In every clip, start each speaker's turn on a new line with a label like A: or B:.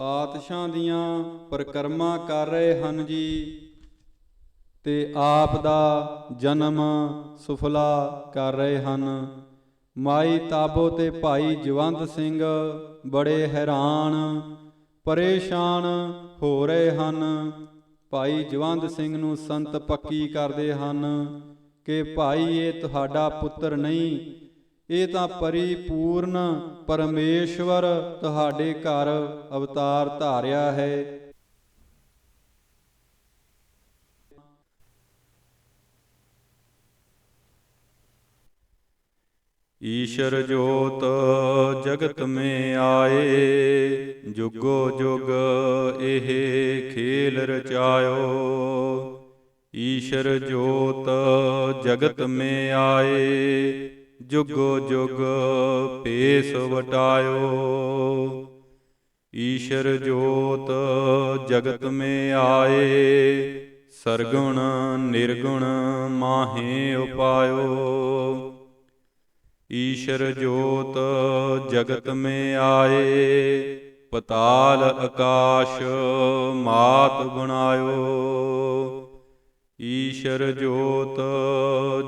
A: ਪਾਤਸ਼ਾਹ ਦੀਆਂ ਪ੍ਰਕਰਮਾ ਕਰ ਰਹੇ ਹਨ ਜੀ। ਤੇ ਆਪ ਦਾ ਜਨਮ ਸੁਫਲਾ ਕਰ ਰਹੇ ਹਨ। ਮਾਈ ਤਾਬੋ ਤੇ ਭਾਈ ਜਵੰਤ ਸਿੰਘ ਬੜੇ ਹੈਰਾਨ, ਪਰੇਸ਼ਾਨ ਹੋ ਰਹੇ ਹਨ। ਭਾਈ ਜਵੰਦ ਸਿੰਘ ਨੂੰ ਸੰਤ ਪੱਕੀ ਕਰਦੇ ਹਨ ਕਿ ਭਾਈ ਇਹ ਤੁਹਾਡਾ ਪੁੱਤਰ ਨਹੀਂ ਇਹ ਤਾਂ ਪਰਿਪੂਰਨ ਪਰਮੇਸ਼ਵਰ ਤੁਹਾਡੇ ਘਰ ਅਵਤਾਰ ਧਾਰਿਆ ਹੈ। ਈਸ਼ਰ ਜੋਤ ਜਗਤ ਮੇ ਆਏ, ਜੁਗੋ ਜੁਗ ਇਹ ਖੇਲ ਰਚਾਇਓ। ਈਸ਼ਰ ਜੋਤ ਜਗਤ ਮੇ ਆਏ ਜੁਗੋ ਜੁਗ ਪੇਸ ਵਟਾਇਓ। ਈਸ਼ਰ ਜੋਤ ਜਗਤ ਮੇ ਆਏ, ਸਰਗੁਣ ਨਿਰਗੁਣ ਮਾਹੇ ਉਪਾਇਓ। ਈਸ਼ਰ ਜੋਤ ਜਗਤ ਮੇ ਆਏ, ਪਤਾਲ ਆਕਾਸ਼ ਮਾਤ ਬਣਾਇਓ। ਈਸ਼ਰ ਜੋਤ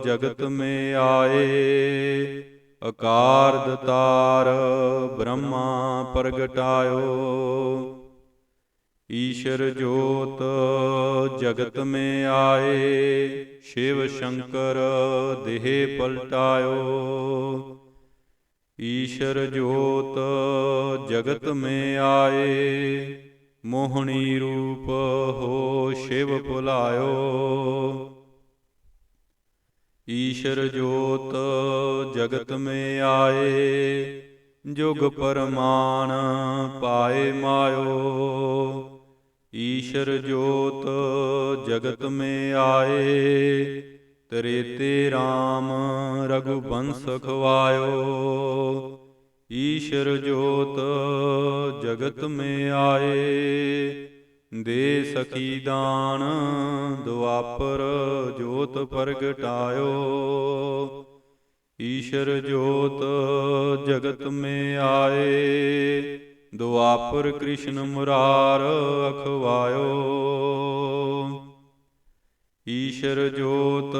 A: ਜਗਤ ਮੇ ਆਏ ਅਕਾਰ ਦਤਾਰ ਬ੍ਰਹਮਾ ਪ੍ਰਗਟਾਇਓ। ਈਸ਼ਰ ਜੋਤ ਜਗਤ ਮੇ ਆਏ, ਸ਼ਿਵ ਸ਼ੰਕਰ ਦੇਹ ਪਲਟਾਇਓ। ਈਸ਼ਰ ਜੋਤ ਜਗਤ ਮੇ ਆਏ ਮੋਹਣੀ ਰੂਪ ਹੋ ਸ਼ਿਵ ਭੁਲਾਇਓ ਈਸ਼ਰ ਜੋਤ ਜਗਤ ਮੇ ਆਏ। ਜੁਗ ਪਰਮਾਨ ਪਾਏ ਮਾਇਓ। ਈਸ਼ਰ ਜੋਤ ਜਗਤ ਮੇ ਆਏ। ਤ੍ਰੇਤੇ RAM ਰਘੁਬੰਸ ਖਵਾਇਓ। ਈਸ਼ਰ ਜੋਤ ਜਗਤ ਮੇ ਆਏ। ਦੇ ਸਖੀ ਦਾਨ ਦੁਆਪਰ ਜੋਤ ਪ੍ਰਗਟਾਇਓ। ਈਸ਼ਰ ਜੋਤ ਜਗਤ ਮੇ ਆਏ। ਦੁਆਪਰ ਕ੍ਰਿਸ਼ਨ ਮੁਰਾਰ ਅਖਵਾਇਓ। ਈਸ਼ਰ ਜੋਤ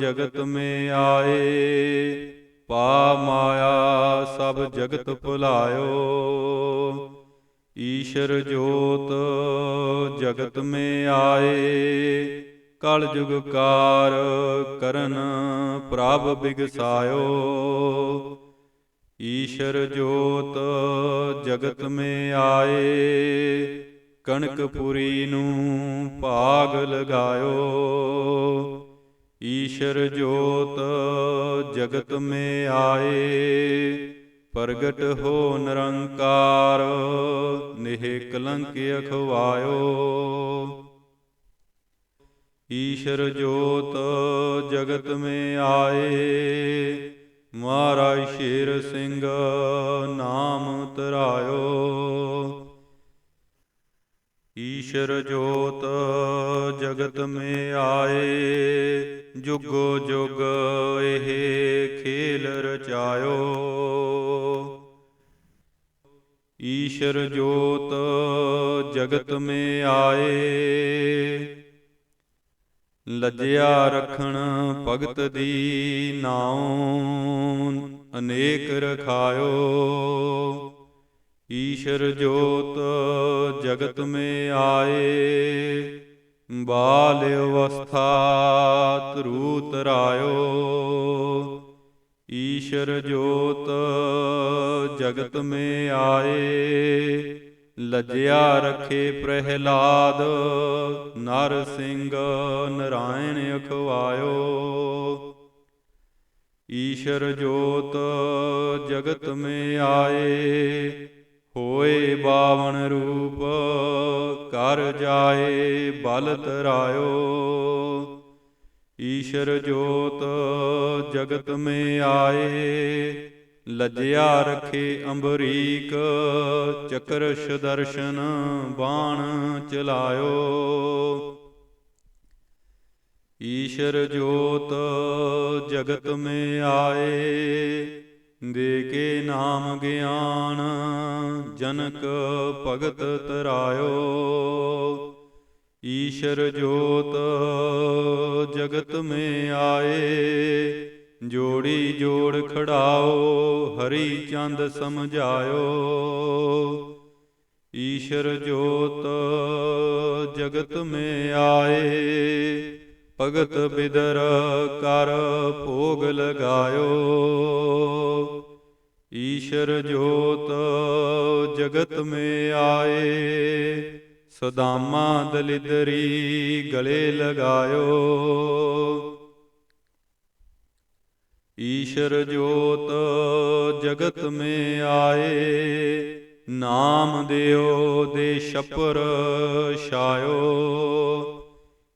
A: ਜਗਤ ਮੇ ਆਏ। ਪਾ ਮਾਇਆ ਸਭ ਜਗਤ ਭੁਲਾਇਓ। ਈਸ਼ਰ ਜੋਤ ਜਗਤ ਮੇ ਆਏ। ਕਲ ਜੁਗ ਕਾਰ ਕਰਨ ਪ੍ਰਭ ਬਿਗਸਾਇਓ। ਈਸ਼ਰ ਜੋਤ ਜਗਤ ਮੇ ਆਏ। ਕਣਕਪੁਰੀ ਨੂੰ ਭਾਗ ਲਗਾਇਓ। ਈਸ਼ਰ ਜੋਤ ਜਗਤ ਮੇ ਆਏ, ਪ੍ਰਗਟ ਹੋ ਨਿਰੰਕਾਰ, ਨਿਹ ਕਲੰਕ ਅਖਵਾਇਓ। ਈਸ਼ਰ ਜੋਤ ਜਗਤ ਮੇ ਆਏ, ਮਹਾਰਾਜ ਸ਼ੇਰ ਸਿੰਘ ਨਾਮ ਤਰਾਇਓ ਈਸ਼ਰ ਜੋਤ ਜਗਤ ਮੇ ਆਏ ਜੁਗੋ ਜੁਗ ਇਹ ਖੇਲ ਰਚਾਇਓ। ਈਸ਼ਰ ਜੋਤ ਜਗਤ ਮੇ ਆਏ। ਲੱਜਿਆ ਰਖਣ ਭਗਤ ਦੀ ਨਾਉ ਅਨੇਕ ਰਖਾਇਓ। ਈਸ਼ਰ ਜੋਤ ਜਗਤ ਮੇ ਆਏ। ਬਾਲ ਅਵਸਥਾ ਤਰੂ ਤਰਾਇਓ ਈਸ਼ਰ ਜੋਤ ਜਗਤ ਮੇ ਆਏ। ਲੱਜਿਆ ਰਖੇ ਪ੍ਰਹਿਲਾਦ, ਨਰ ਸਿੰਘ ਨਰਾਇਣ ਅਖਵਾਇਓ। ਈਸ਼ਰ ਜੋਤ ਜਗਤ ਮੇ ਆਏ। ਹੋਏ ਬਾਵਨ ਰੂਪ ਕਰ ਜਾਏ ਬਲ ਤਰਾਇਓ ਈਸ਼ਰ ਜੋਤ ਜਗਤ ਮੇ ਆਏ, ਲੱਜਿਆ ਰਖੇ ਅੰਬਰੀਕ ਚਕਰ ਦਰਸ਼ਨ ਬਾਣ ਚਲਾਇਓ। ਈਸ਼ਰ ਜੋਤ ਜਗਤ ਮੇ ਆਏ ਦੇ ਕੇ ਨਾਮ ਗਿਆਨ, ਜਨਕ ਭਗਤ ਤਰਾਇਓ। ਈਸ਼ਰ ਜੋਤ ਜਗਤ ਮੇ ਆਏ, ਜੋੜੀ ਜੋੜ ਖੜਾਓ, ਹਰੀ ਚੰਦ ਸਮਝਾਇਓ। ਈਸ਼ਰ ਜੋਤ ਜਗਤ ਮੇ ਆਏ ਭਗਤ ਬਿਦਰ ਕਰ ਭੋਗ ਲਗਾਇਓ। ਈਸ਼ਰ ਜੋਤ ਜਗਤ ਮੇ ਆਏ, ਸਦਾਮਾ ਦਲਿਦਰੀ ਗਲੇ ਲਗਾਇਓ। ਈਸ਼ਰ ਜੋਤ ਜਗਤ ਮੇ ਆਏ, ਨਾਮ ਦਿਓ ਦੇ ਛਪਰ ਛਾਇਓ।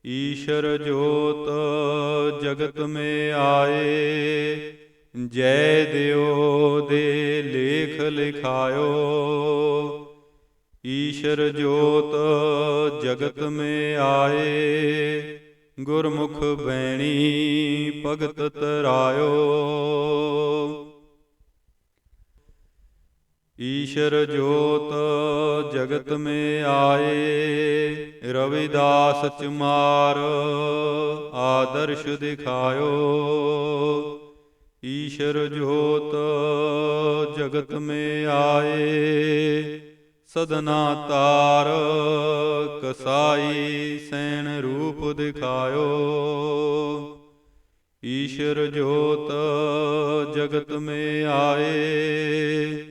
A: ਈਸ਼ਰ ਜੋਤ ਜਗਤ ਮੇ ਆਏ, ਜੈ ਦਿਓ ਦੇ ਲੇਖ ਲਿਖਾਇਓ। ਈਸ਼ਰ ਜੋਤ ਜਗਤ ਮੇ ਆਏ, ਗੁਰਮੁਖ ਬੈਣੀ ਭਗਤ ਤਰਾਇਓ। ਈਸ਼ਰ ਜੋਤ ਜਗਤ ਮੇ ਆਏ, ਰਵਿਦਾਸ ਚਮਾਰ ਆਦਰਸ਼ ਦਿਖਾਇਓ। ਈਸ਼ਰ ਜੋਤ ਜਗਤ ਮੇ ਆਏ, ਸਦਨਾ ਤਾਰ ਕਸਾਈ ਸੈਣ ਰੂਪ ਦਿਖਾਇਓ। ਈਸ਼ਰ ਜੋਤ ਜਗਤ ਮੇ ਆਏ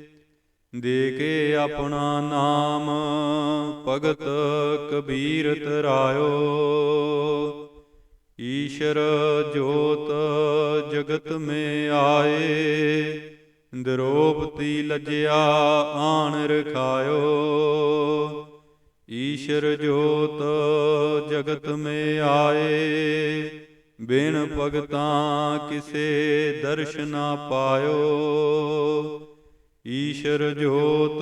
A: ਦੇ ਕੇ ਆਪਣਾ ਨਾਮ ਭਗਤ ਕਬੀਰ ਤਰਾਇਓ ਈਸ਼ਰ ਜੋਤ ਜਗਤ ਮੇ ਆਏ ਦਰੋਪਤੀ ਲਜਿਆ ਆਣ ਰਖਾਇਓ। ਈਸ਼ਰ ਜੋਤ ਜਗਤ ਮੇ ਆਏ, ਬਿਨ ਭਗਤਾਂ ਕਿਸੇ ਦਰਸ਼ਨਾ ਪਾਇਓ। ਈਸ਼ਰ ਜੋਤ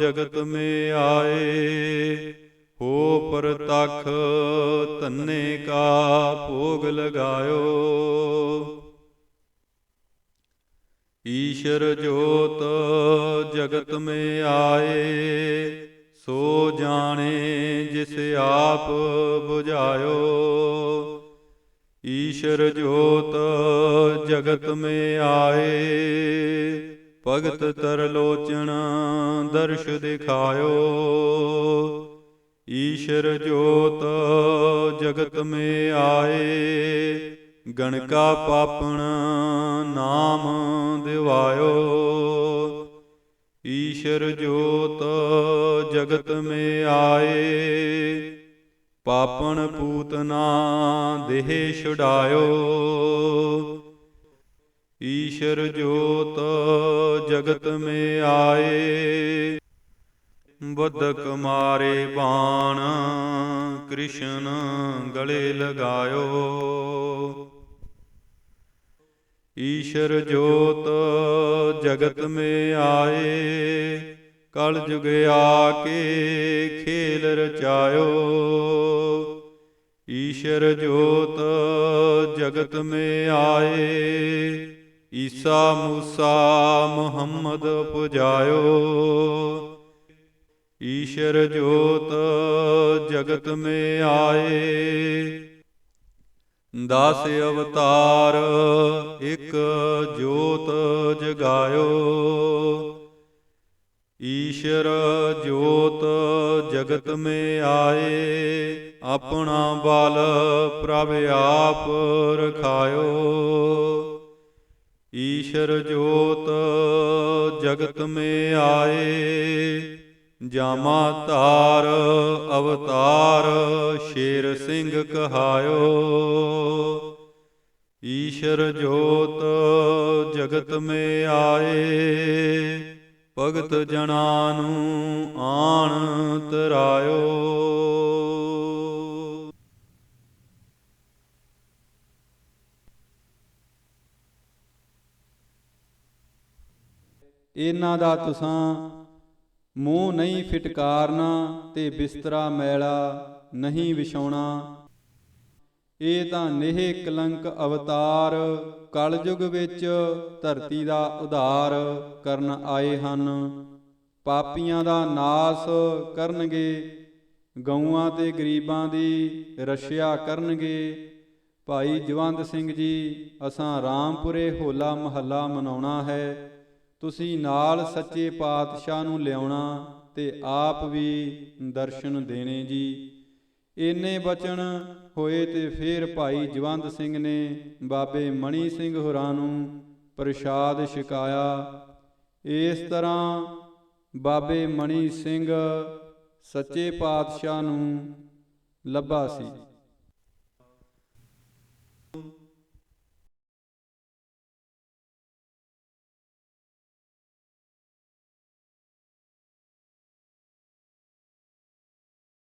A: ਜਗਤ ਮੇ ਆਏ, ਹੋ ਪਰਤਖ ਧੰਨੇ ਕਾ ਭੋਗ ਲਗਾਇਓ। ਈਸ਼ਰ ਜੋਤ ਜਗਤ ਮੇ ਆਏ, ਸੋ ਜਾਣੇ ਜਿਸ ਆਪ 부ਝਾਇਓ ਈਸ਼ਰ ਜੋਤ ਜਗਤ ਮੇ ਆਏ ਭਗਤ ਤਰਲੋਚਨ ਦਰਸ਼ ਦਿਖਾਇਓ। ਈਸ਼ਰ ਜੋਤ ਜਗਤ ਮੇ ਆਏ। ਗਣਕਾ ਪਾਪਣ ਨਾਮ ਦਿਵਾਇਓ। ਈਸ਼ਰ ਜੋਤ ਜਗਤ ਮੇ ਆਏ। ਪਾਪਣ ਪੂਤਨਾ ਦੇਹ ਛੁਡਾਇਓ। ਈਸ਼ਰ ਜੋਤ ਜਗਤ ਮੇ ਆਏ ਬੁੱਧਕ ਮਾਰੇ ਬਾਣ, ਕ੍ਰਿਸ਼ਨ ਗਲੇ ਲਗਾਇਓ। ਈਸ਼ਰ ਜੋਤ ਜਗਤ ਮੇ ਆਏ ਕਲ ਜੁਗ ਆ ਕੇ ਖੇਲ ਰਚਾਇਓ। ਈਸ਼ਰ ਜੋਤ ਜਗਤ ਮੇ ਆਏ ਈਸਾ ਮੂਸਾ ਮੁਹੰਮਦ ਪੁਜਾਇਓ। ਈਸ਼ਰ ਜੋਤ ਜਗਤ ਮੇ ਆਏ। ਦਸ ਅਵਤਾਰ ਇੱਕ ਜੋਤ ਜਗਾਇਓ। ਈਸ਼ਰ ਜੋਤ ਜਗਤ ਮੇ ਆਏ। ਆਪਣਾ ਬਲ ਪ੍ਰਭ ਆਪ ਰਖਾਇਓ। ਈਸ਼ਰ ਜੋਤ ਜਗਤ ਮੇ ਆਏ, ਜਾਮਾ ਧਾਰ ਅਵਤਾਰ ਸ਼ੇਰ ਸਿੰਘ ਕਹਾਇਓ। ਈਸ਼ਰ ਜੋਤ ਜਗਤ ਮੇ ਆਏ, ਭਗਤ ਜਨਾਂ ਨੂੰ ਆਣ ਤਰਾਇਓ। ਇਹਨਾਂ ਦਾ ਤੁਸਾਂ ਮੂੰਹ ਨਹੀਂ ਫਿਟਕਾਰਨਾ ਤੇ ਬਿਸਤਰਾ ਮੈਲਾ ਨਹੀਂ ਵਿਛਾਉਣਾ। ਇਹ ਤਾਂ ਨਿਹ ਕਲੰਕ ਅਵਤਾਰ ਕਲਯੁਗ ਵਿੱਚ ਧਰਤੀ ਦਾ ਉਧਾਰ ਕਰਨ ਆਏ ਹਨ। ਪਾਪੀਆਂ ਦਾ ਨਾਸ ਕਰਨਗੇ, ਗਊਆਂ ਤੇ ਗਰੀਬਾਂ ਦੀ ਰਸ਼ਿਆ ਕਰਨਗੇ। ਭਾਈ ਜਵੰਦ ਸਿੰਘ ਜੀ, ਅਸਾਂ ਰਾਮਪੁਰੇ ਹੋਲਾ ਮਹੱਲਾ ਮਨਾਉਣਾ ਹੈ। ਤੁਸੀਂ ਨਾਲ ਸੱਚੇ ਪਾਤਸ਼ਾਹ ਨੂੰ ਲਿਆਉਣਾ ਤੇ ਆਪ ਵੀ ਦਰਸ਼ਨ ਦੇਣੇ ਜੀ। ਇੰਨੇ ਬਚਨ ਹੋਏ ਤੇ ਫਿਰ ਭਾਈ ਜਵੰਦ ਸਿੰਘ ਨੇ ਬਾਬੇ ਮਣੀ ਸਿੰਘ ਹੋਰਾਂ ਨੂੰ ਪ੍ਰਸ਼ਾਦ ਛਕਾਇਆ। ਇਸ ਤਰ੍ਹਾਂ ਬਾਬੇ ਮਣੀ ਸਿੰਘ ਸੱਚੇ ਪਾਤਸ਼ਾਹ ਨੂੰ ਲੱਭਾ ਸੀ।